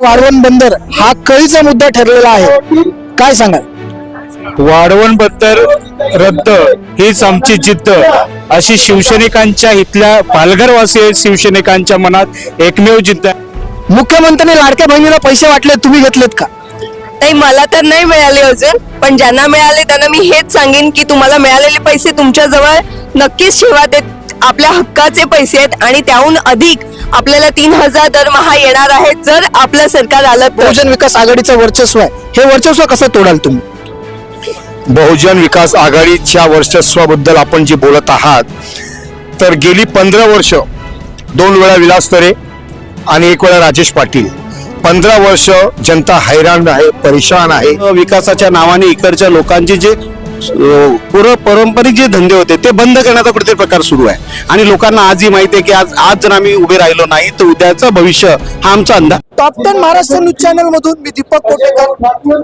वाढवण बंदर हा कळीचा मुद्दा ठरलेला आहे. काय सांगाल? वाढवणबद्दल रद्द हीच आमची जिद्द. अशी शिवसैनिकांच्या इथल्या पालघरवासी शिवसैनिकांच्या मनात एकमेव जिद्द आहे. मुख्यमंत्र्यांनी लाडक्या बहिणीला पैसे वाटले तुम्ही घेतलेत का? नाही मला तर नाही मिळाले अजून पण ज्यांना मिळाले त्यांना मी हेच सांगेन की तुम्हाला मिळालेले पैसे तुमच्या जवळ नक्कीच ठेवा ते आपल्या हक्काचे पैसे आहेत आणि त्याहून अधिक आपल्याला तीन हजार दरमहा येणार आहे जर आपलं सरकार आलं तर. बहुजन विकास आघाडीचं वर्चस्व आहे. हे वर्चस्व कसं तोडाल तुम्ही? बहुजन विकास आघाडीच्या वर्चस्वाबद्दल आपण जे बोलत आहात तर गेली पंधरा वर्ष दोन वेळा विलास तरे आणि एक वेळा राजेश पाटील. पंधरा वर्ष जनता हैराण आहे परेशान आहे. विकासाच्या नावाने इकडच्या लोकांचे जे पूर्व पारंपरिक जे धंदे होते ते बंद करण्याचा कुठेतरी प्रकार सुरू आहे. आणि लोकांना आजही माहिती आहे की आज आज जर आम्ही उभे राहिलो नाही तर उद्याचं भविष्य हा आमचा अंदाज top ten Maharashtra news channel मधून मी दीपक कोटेकर.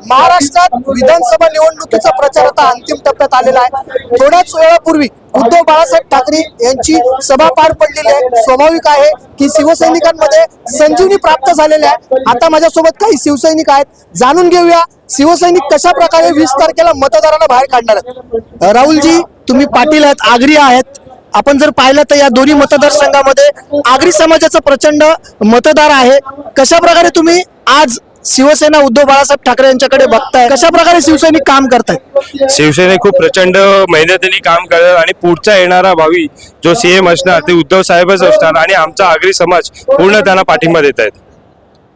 महाराष्ट्रात विधानसभा निवडणुकीचा प्रचार आता अंतिम टप्प्यात आलेला आहे. थोड्याच वेळापूर्वी उद्धव बाळासाहेब ठाकरे यांची सभा पार पडलेली आहे. स्वाभाविक आहे की शिवसैनिकांमध्ये संजीवनी प्राप्त झालेली आहे आता माझ्यासोबत काही शिवसैनिक आहेत. जाणून घेऊया शिवसैनिक कशा प्रकारे वीस तारखेला मतदारांना बाहेर काढणार आहेत. राहुलजी तुम्ही पाटील आहेत आगरी आहेत. आपण जर पाहिलं तर या दोन्ही मतदारसंघामध्ये आगरी समाजाचा प्रचंड मतदार आहे. कशा प्रकारे तुम्ही आज शिवसेना उद्धव बाळासाहेब ठाकरे यांच्याकडे बघताय? कशा प्रकारे शिवसैनिक काम करतायत? शिवसेने खूप प्रचंड मेहनतीने काम करतात आणि पुढचा येणारा भावी जो सीएम असणार ते उद्धव साहेबच असणार आणि आमचा आगरी समाज पूर्ण त्यांना पाठिंबा देत आहेत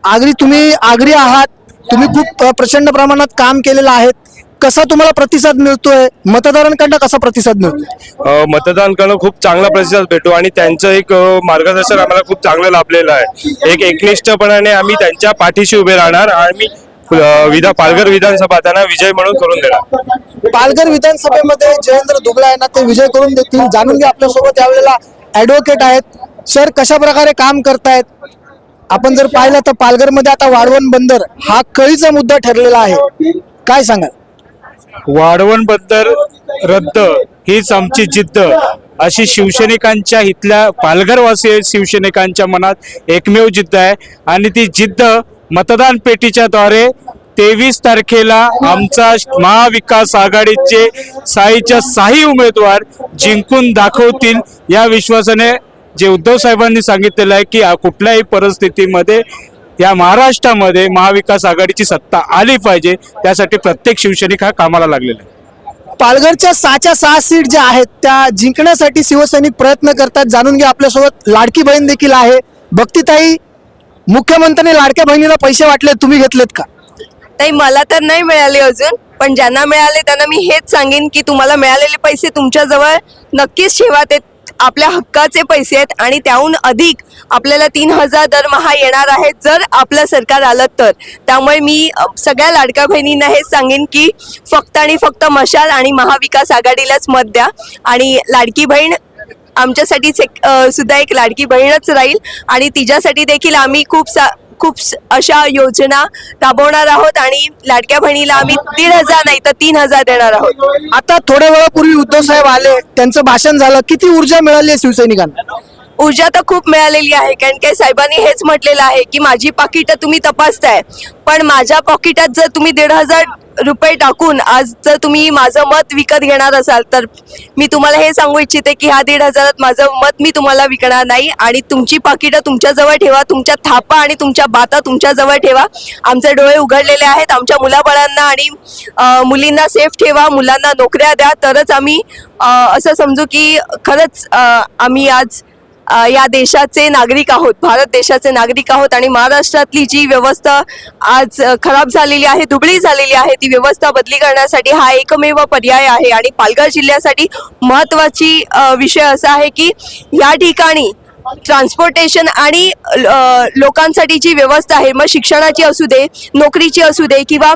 आगरी तुम्ही आगरी आहात. तुम्ही खूप प्रचंड प्रमाणात काम केलेलं आहे. कसा तुम्हाला प्रतिसाद मिळतोय? मतदारांकडनं कसा प्रतिसाद मिळतोय? अ, मतदान करणं खूप चांगला प्रतिसाद भेटतो आणि त्यांचं एक अ, मार्गदर्शन आम्हाला खूप चांगलं लाभलेलं आहे. एक एकनिष्ठपणाने आम्ही त्यांच्या पाठीशी उभे राहणार आणि अ, विधा पालघर विधानसभा त्यांना विजय म्हणून करून देणार. पालघर विधानसभेमध्ये जयेंद्र दुबळा यांना ते विजय करून देतील. जाणून घ्या आपल्यासोबत यावेळेला ऍडव्होकेट आहेत. सर कशा प्रकारे काम करतायत? आपण जर पाहिलं तर पालघरमध्ये आता वाढवण बंदर हा कळीचा मुद्दा ठरलेला आहे. काय सांगाल? वाढवणबद्दल रद्द हीच आमची जिद्द. अशी शिवसैनिकांच्या इथल्या पालघरवासी शिवसैनिकांच्या मनात एकमेव जिद्द आहे. आणि ती जिद्द मतदान पेटीच्या द्वारे तेवीस तारखेला आमचा महाविकास आघाडीचे साईच्या साही उमेदवार जिंकून दाखवतील या विश्वासाने जे उद्धव साहेबांनी सांगितलेलं आहे की कुठल्याही परिस्थितीमध्ये या महाराष्ट्रामध्ये महाविकास आघाडीची सत्ता आली पाहिजे त्यासाठी प्रत्येक शिवसैनिक हा कामाला लागलेला आहे. पालघरच्या सहाच्या सहा सीट ज्या आहेत त्या जिंकण्यासाठी शिवसैनिक प्रयत्न करतात. जाणून घ्या आपल्यासोबत लाडकी बहीण देखील आहे. भक्तीताई मुख्यमंत्र्यांनी लाडक्या बहिणीला पैसे वाटले तुम्ही घेतलेत का? नाही मला तर नाही मिळाले अजून पण ज्यांना मिळाले त्यांना मी हेच सांगेन की तुम्हाला मिळालेले पैसे तुमच्या जवळ नक्कीच ठेवा ते. आपल्या हक्काचे पैसे आहेत आणि त्याहून अधिक आपल्याला तीन हजार दरमहा येणार आहे जर आपलं सरकार आलं तर. त्यामुळे मी सगळ्या लाडक्या बहिणींना हेच सांगेन की फक्त आणि फक्त मशाल आणि महाविकास आघाडीलाच मत द्या. आणि लाडकी बहीण आमच्यासाठीच एक सुद्धा एक लाडकी बहीणच राहील. आणि तिच्यासाठी देखील आम्ही खूप सा खूप अशा योजना राबवणार आहोत आणि लाडक्या बहिणीला आम्ही दीड हजार नाही तर तीन हजार देणार आहोत. आता थोड्या वेळापूर्वी उद्धव साहेब आले त्यांचं भाषण झालं. किती ऊर्जा मिळाली आहे शिवसैनिकांना? ऊर्जा तर खूप मिळालेली आहे कारण की साहेबांनी हेच म्हटलेलं आहे की माझी पाकिटं तुम्ही तपासताय. पण माझ्या पॉकिटात जर तुम्ही दीड हजार रुपये टाकून आज जर तुम्ही माझं मत विकत घेणार असाल तर मी तुम्हाला हे सांगू इच्छिते की ह्या दीड हजारात माझं मत मी तुम्हाला विकणार नाही आणि तुमची पाकिटं तुमच्याजवळ ठेवा तुमच्या थापा आणि तुमच्या बाता तुमच्याजवळ ठेवा. आमचे डोळे उघडलेले आहेत आमच्या मुलाबाळांना आणि मुलींना सेफ ठेवा मुलांना नोकऱ्या द्या. तरच आम्ही असं समजू की खरंच आम्ही आज या देशाचे नागरिक आहोत भारत देशाचे नागरिक आहोत आणि महाराष्ट्रातली जी व्यवस्था आज खराब झालेली आहे दुबळी झालेली आहे ती व्यवस्था बदली करण्यासाठी हा एकमेव पर्याय आहे. आणि पालघर जिल्ह्यासाठी महत्वाची विषय असा आहे की या ठिकाणी ट्रान्सपोर्टेशन आणि लोकांसाठी जी व्यवस्था आहे मग शिक्षणाची असू दे नोकरीची असू दे किंवा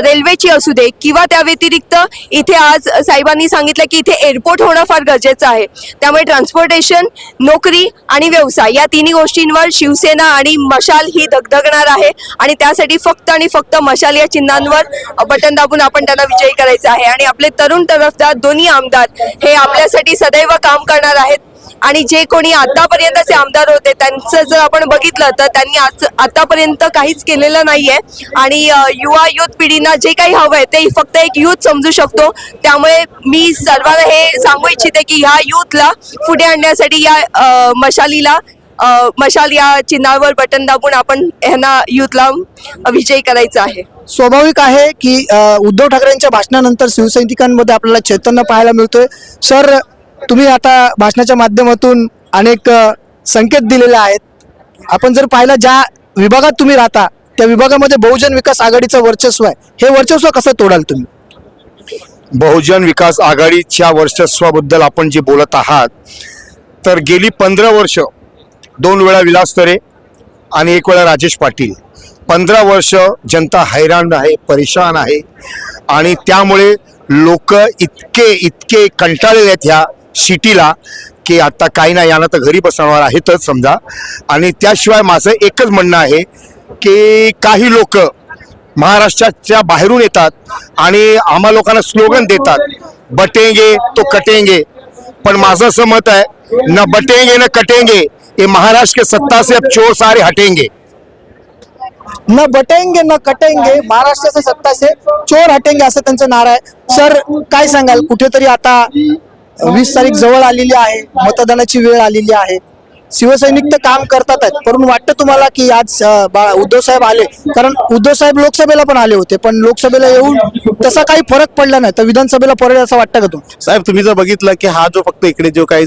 रेल्वेची असू दे किंवा त्या व्यतिरिक्त इथे आज साहेबांनी सांगितलं की इथे एअरपोर्ट होणं फार गरजेचं आहे. त्यामुळे ट्रान्सपोर्टेशन नोकरी आणि व्यवसाय या तिन्ही गोष्टींवर शिवसेना आणि मशाल ही धगधगणार आहे आणि त्यासाठी फक्त आणि फक्त मशाल या चिन्हांवर बटन दाबून आपण त्यांना विजयी करायचं आहे. आणि आपले तरुण तरफदार दोन्ही आमदार हे आपल्यासाठी सदैव काम करणार आहेत. आणि जे कोणी आतापर्यंतचे आमदार होते त्यांचं जर आपण बघितलं तर त्यांनी आज आतापर्यंत काहीच केलेलं नाहीये. आणि युवा युथ पिढींना जे काही हवंय ते फक्त एक युथ समजू शकतो. त्यामुळे मी सर्वांना हे सांगू इच्छिते की ह्या युथला पुढे आणण्यासाठी या मशालीला मशाल या चिन्हावर बटन दाबून आपण ह्यांना युथला विजयी करायचा आहे. स्वाभाविक आहे की उद्धव ठाकरेंच्या भाषणानंतर शिवसैनिकांमध्ये आपल्याला चैतन्य पाहायला मिळतोय. सर तुम्ही आता भाषणाच्या माध्यमातून अनेक संकेत दिलेले आहेत. आपण जर पाहिलं ज्या विभागात तुम्ही राहता त्या विभागामध्ये बहुजन विकास आघाडीचं वर्चस्व आहे. हे वर्चस्व कसं तोडाल तुम्ही? बहुजन विकास आघाडीच्या वर्चस्वाबद्दल आपण जे बोलत आहात तर गेली पंधरा वर्ष दोन वेळा विलास तरे आणि एक वेळा राजेश पाटील. पंधरा वर्ष जनता हैराण आहे परेशान आहे. आणि त्यामुळे लोक इतके इतके कंटाळलेले आहेत ह्या सिटीला की आता काही नाही यांना तर घरी बसवणार आहेतच समजा. आणि त्याशिवाय माझं एकच म्हणणं आहे की काही लोक महाराष्ट्राच्या बाहेरून येतात आणि आम्हा लोकांना स्लोगन देतात बटेंगे तो कटेंगे. पण माझं असं मत आहे न बटेंगे न कटेंगे ये महाराष्ट्र के सत्ता से अब चोर सारे हटेंगे. न बटेंगे न कटेंगे महाराष्ट्राच्या सत्ता से चोर हटेंगे असं त्यांचं नारा आहे. सर काय सांगाल? कुठेतरी आता वीस तारीख जवळ आलेली आहे मतदानाची वेळ आलेली आहे. शिवसैनिक तर काम करतात आहेत परंतु वाटतं तुम्हाला की आज बा- उद्धव साहेब आले. कारण उद्धव साहेब लोकसभेला पण आले होते पण लोकसभेला येऊन तसा काही फरक पडला नाही. तर विधानसभेला पडेल असं वाटतं का तुम्ही साहेब तुम्ही जर बघितलं की हा जो फक्त इकडे जो काही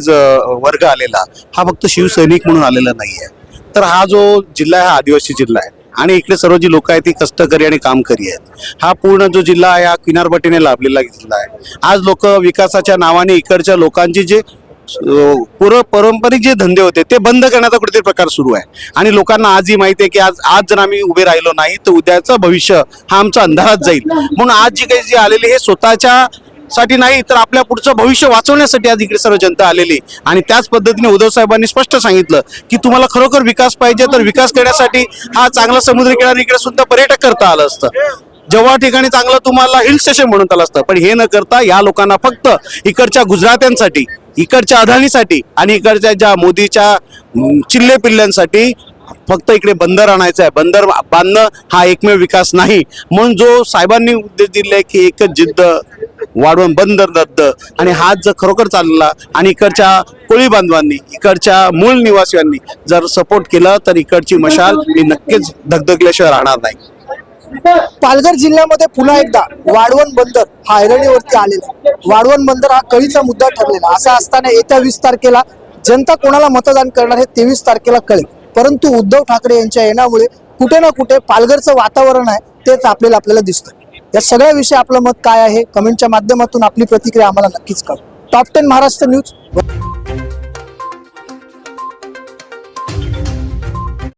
वर्ग आलेला हा फक्त शिवसैनिक म्हणून आलेला नाहीये. तर हा जो जिल्हा आहे हा आदिवासी जिल्हा आहे. आणि इकडे सर्व जी लोक आहेत ती कष्टकरी आणि कामकरी आहेत. हा पूर्ण जो जिल्हा आहे हा किनारपट्टीने लाभलेला जिल्हा आहे. आज लोक विकासाच्या नावाने इकडच्या लोकांची जे अं, पुर पारंपरिक जे धंदे होते ते बंद करण्याचा कुठेतरी प्रकार सुरू आहे. आणि लोकांना आजही माहिती आहे की आज आज जर आम्ही उभे राहिलो नाही तर उद्याचं भविष्य हा आमचा अंधारात जाईल. म्हणून आज जी काही जी आलेली हे स्वतःच्या साठी नाही तर आपल्या पुढचं भविष्य वाचवण्यासाठी आज इकडे सर्व जनता आलेली आणि त्याच पद्धतीने उद्धव साहेबांनी स्पष्ट सांगितलं की तुम्हाला खरोखर विकास पाहिजे तर विकास करण्यासाठी हा चांगला समुद्र किनारा इकडे सुद्धा पर्यटक करता आलं असतं. जेव्हा ठिकाणी चांगलं तुम्हाला हिल स्टेशन म्हणून आलं असतं. पण हे न करता या लोकांना फक्त इकडच्या गुजरात्यांसाठी इकडच्या अदानीसाठी आणि इकडच्या ज्या मोदीच्या चिल्ले पिल्ल्यांसाठी फक्त इकडे बंदर आणायचं आहे. बंदर बांधणं हा एकमेव विकास नाही. म्हणून जो साहेबांनी उद्देश दिले की एकच जिद्द वाढवून बंदर दद्द आणि हा जर खरोखर चालला आणि इकडच्या कोळी बांधवांनी इकडच्या मूळ निवासियांनी जर सपोर्ट केला तर इकडची मशाल ही नक्कीच धगधगल्याशिवाय राहणार नाही. पालघर जिल्ह्यामध्ये पुन्हा एकदा वाढवण बंदर हा ऐरणीवरती आलेला वाढवण बंदर हा कळीचा मुद्दा ठरलेला असा असताना येत्या वीस तारखेला जनता कोणाला मतदान करणार हे तेवीस तारखेला कळेल. परंतु उद्धव ठाकरे यांच्या येण्यामुळे कुठे ना कुठे पालघरचं वातावरण आहे तेच आपल्याला आपल्याला दिसतं या सगळ्या विषयी आपलं मत काय आहे? कमेंटच्या माध्यमातून आपली प्रतिक्रिया आम्हाला नक्कीच कळ टॉप टेन महाराष्ट्र न्यूज